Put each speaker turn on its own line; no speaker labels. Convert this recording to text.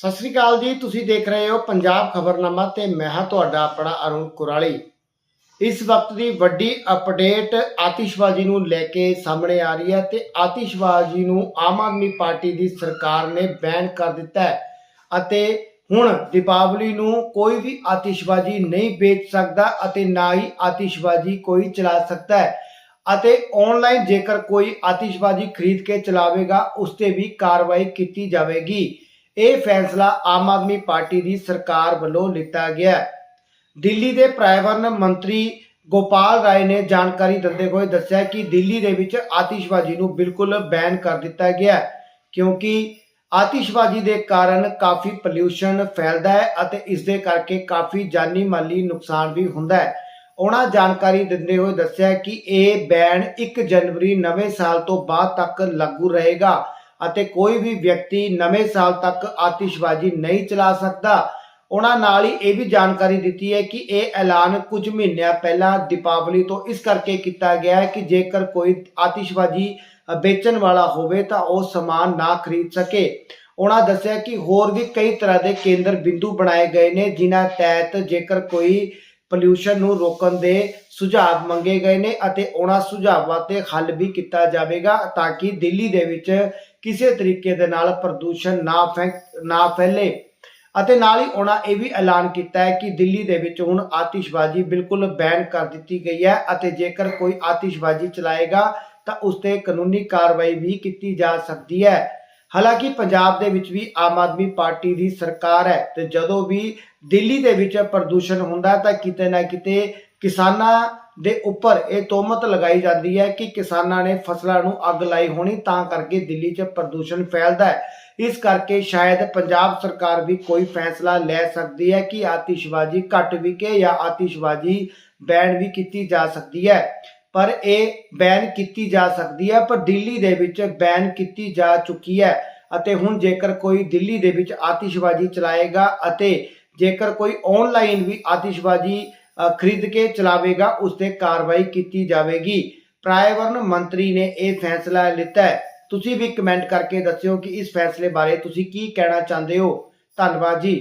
ਸਤਿ ਸ੍ਰੀ ਅਕਾਲ ਜੀ, ਤੁਸੀਂ ਦੇਖ ਰਹੇ ਹੋ ਪੰਜਾਬ ਖਬਰਨਾਮਾ ਤੇ ਮੈਂ ਹਾਂ ਤੁਹਾਡਾ ਆਪਣਾ ਅਰੁਣ ਕੁਰਾਲੀ। ਇਸ ਵਕਤ ਦੀ ਵੱਡੀ ਅਪਡੇਟ ਆਤਿਸ਼ਬਾਜ਼ੀ ਨੂੰ ਲੈ ਕੇ ਸਾਹਮਣੇ ਆ ਰਹੀ ਹੈ ਤੇ ਆਤਿਸ਼ਬਾਜ਼ੀ ਨੂੰ ਆਮ ਆਦਮੀ ਪਾਰਟੀ ਦੀ ਸਰਕਾਰ ਨੇ ਬੈਨ ਕਰ ਦਿੱਤਾ ਹੈ ਅਤੇ ਹੁਣ ਦੀਪਾਵਲੀ ਨੂੰ ਕੋਈ ਵੀ ਆਤਿਸ਼ਬਾਜ਼ੀ ਨਹੀਂ ਵੇਚ ਸਕਦਾ ਅਤੇ ਨਾ ਹੀ ਆਤਿਸ਼ਬਾਜ਼ੀ ਕੋਈ ਚਲਾ ਸਕਦਾ ਹੈ ਅਤੇ ਆਨਲਾਈਨ ਜੇਕਰ ਕੋਈ ਆਤਿਸ਼ਬਾਜ਼ੀ ਖਰੀਦ ਕੇ ਚਲਾਵੇਗਾ, ਉਸ ਤੇ ਵੀ ਕਾਰਵਾਈ ਕੀਤੀ ਜਾਵੇਗੀ। ਇਹ ਫੈਸਲਾ ਆਮ ਆਦਮੀ ਪਾਰਟੀ ਦੀ ਸਰਕਾਰ ਵੱਲੋਂ ਲਿੱਤਾ ਗਿਆ ਹੈ। ਦਿੱਲੀ ਦੇ ਪ੍ਰਾਇਵਰਨ ਮੰਤਰੀ ਗੋਪਾਲ ਰਾਏ ਨੇ ਜਾਣਕਾਰੀ ਦਿੰਦੇ ਹੋਏ ਦੱਸਿਆ ਕਿ ਦਿੱਲੀ ਦੇ ਵਿੱਚ ਆਤਿਸ਼ਬਾਜ਼ੀ ਨੂੰ ਬਿਲਕੁਲ ਬੈਨ ਕਰ ਦਿੱਤਾ ਗਿਆ ਹੈ, ਕਿਉਂਕਿ ਆਤਿਸ਼ਬਾਜ਼ੀ ਦੇ ਕਾਰਨ ਕਾਫੀ ਪੋਲਿਊਸ਼ਨ ਫੈਲਦਾ ਹੈ ਅਤੇ ਇਸ ਦੇ ਕਰਕੇ ਕਾਫੀ ਜਾਨੀ ਮਾਲੀ ਨੁਕਸਾਨ ਵੀ ਹੁੰਦਾ ਹੈ। ਉਹਨਾਂ ਜਾਣਕਾਰੀ ਦਿੰਦੇ ਹੋਏ ਦੱਸਿਆ ਕਿ ਇਹ ਬੈਨ 1 ਜਨਵਰੀ ਨਵੇਂ ਸਾਲ ਤੋਂ ਬਾਅਦ ਤੱਕ ਲਾਗੂ ਰਹੇਗਾ। ਅਤੇ ਕੋਈ ਵੀ ਵਿਅਕਤੀ ਨਵੇਂ ਸਾਲ ਤੱਕ ਆਤਿਸ਼ਬਾਜ਼ੀ ਨਹੀਂ ਚਲਾ ਸਕਦਾ। ਉਹਨਾਂ ਨਾਲ ਹੀ ਇਹ ਵੀ ਜਾਣਕਾਰੀ ਦਿੱਤੀ ਹੈ ਕਿ ਇਹ ਐਲਾਨ ਕੁਝ ਮਹੀਨਿਆਂ ਪਹਿਲਾਂ ਦੀਪਾਵਲੀ ਤੋਂ ਇਸ ਕਰਕੇ ਕੀਤਾ ਗਿਆ ਹੈ ਕਿ ਜੇਕਰ ਕੋਈ ਆਤਿਸ਼ਬਾਜ਼ੀ ਵੇਚਣ ਵਾਲਾ ਹੋਵੇ ਤਾਂ ਉਹ ਸਮਾਨ ਨਾ ਖਰੀਦ ਸਕੇ। ਉਹਨਾਂ ਦੱਸਿਆ ਕਿ ਹੋਰ ਵੀ ਕਈ ਤਰ੍ਹਾਂ ਦੇ ਕੇਂਦਰ ਬਿੰਦੂ ਬਣਾਏ ਗਏ ਨੇ, ਜਿਨ੍ਹਾਂ ਤਹਿਤ ਜੇਕਰ ਕੋਈ ਪੋਲਿਊਸ਼ਨ ਨੂੰ ਰੋਕਣ ਦੇ ਸੁਝਾਅ ਮੰਗੇ ਗਏ ਨੇ ਅਤੇ ਉਹਨਾਂ ਸੁਝਾਵਾਂ ਤੇ ਹੱਲ ਵੀ ਕੀਤਾ ਜਾਵੇਗਾ ਤਾਂ ਕਿ ਦਿੱਲੀ ਦੇ ਵਿੱਚ ਕਿਸੇ ਤਰੀਕੇ ਦੇ ਨਾਲ ਪ੍ਰਦੂਸ਼ਣ ਨਾ ਫੈਕ, ਨਾ ਫੈਲੇ। ਅਤੇ ਨਾਲ ਹੀ ਉਹਨਾਂ ਇਹ ਵੀ ਐਲਾਨ ਕੀਤਾ ਹੈ ਕਿ ਦਿੱਲੀ ਦੇ ਵਿੱਚ ਹੁਣ ਆਤਿਸ਼ਬਾਜ਼ੀ ਬਿਲਕੁਲ ਬੈਨ ਕਰ ਦਿੱਤੀ ਗਈ ਹੈ ਅਤੇ ਜੇਕਰ ਕੋਈ ਆਤਿਸ਼ਬਾਜ਼ੀ ਚਲਾਏਗਾ ਤਾਂ ਉਸ ਤੇ ਕਾਨੂੰਨੀ ਕਾਰਵਾਈ ਵੀ ਕੀਤੀ ਜਾ ਸਕਦੀ ਹੈ। ਹਾਲਾਂਕਿ ਪੰਜਾਬ ਦੇ ਵਿੱਚ ਵੀ ਆਮ ਆਦਮੀ ਪਾਰਟੀ ਦੀ ਸਰਕਾਰ ਹੈ ਤੇ ਜਦੋਂ ਵੀ ਦਿੱਲੀ ਦੇ ਵਿੱਚ ਪ੍ਰਦੂਸ਼ਣ ਹੁੰਦਾ ਤਾਂ ਕਿਤੇ ਨਾ ਕਿਤੇ ਕਿਸਾਨਾਂ ਦੇ ਉੱਪਰ ਇਹ ਤੋਮਤ ਲਗਾਈ ਜਾਂਦੀ ਹੈ ਕਿ ਕਿਸਾਨਾਂ ਨੇ ਫਸਲਾਂ ਨੂੰ ਅੱਗ ਲਾਈ ਹੋਣੀ ਤਾਂ ਕਰਕੇ ਦਿੱਲੀ 'ਚ ਪ੍ਰਦੂਸ਼ਣ ਫੈਲਦਾ ਹੈ। ਇਸ ਕਰਕੇ ਸ਼ਾਇਦ ਪੰਜਾਬ ਸਰਕਾਰ ਵੀ ਕੋਈ ਫੈਸਲਾ ਲੈ ਸਕਦੀ ਹੈ ਕਿ ਆਤਿਸ਼ਬਾਜ਼ੀ ਘੱਟ ਵਿਕੇ ਜਾਂ ਆਤਿਸ਼ਬਾਜ਼ੀ ਬੈਨ ਵੀ ਕੀਤੀ ਜਾ ਸਕਦੀ ਹੈ। ਪਰ ਇਹ ਬੈਨ ਕੀਤੀ ਜਾ ਸਕਦੀ ਹੈ, ਪਰ ਦਿੱਲੀ ਦੇ ਵਿੱਚ ਬੈਨ ਕੀਤੀ ਜਾ ਚੁੱਕੀ ਹੈ ਅਤੇ ਹੁਣ ਜੇਕਰ ਕੋਈ ਦਿੱਲੀ ਦੇ ਵਿੱਚ ਆਤਿਸ਼ਬਾਜ਼ੀ ਚਲਾਏਗਾ ਅਤੇ ਜੇਕਰ ਕੋਈ ਆਨਲਾਈਨ ਵੀ ਆਤਿਸ਼ਬਾਜ਼ੀ ਖਰੀਦ ਕੇ ਚਲਾਵੇਗਾ, ਉਸ ਤੇ ਕਾਰਵਾਈ ਕੀਤੀ ਜਾਵੇਗੀ। ਪ੍ਰਾਇਵਰਨ ਮੰਤਰੀ ਨੇ ਇਹ ਫੈਸਲਾ ਲਿੱਤਾ ਹੈ। ਤੁਸੀਂ ਵੀ ਕਮੈਂਟ ਕਰਕੇ ਦੱਸਿਓ ਕਿ ਇਸ ਫੈਸਲੇ ਬਾਰੇ ਤੁਸੀਂ ਕੀ ਕਹਿਣਾ ਚਾਹੁੰਦੇ ਹੋ। ਧੰਨਵਾਦ ਜੀ।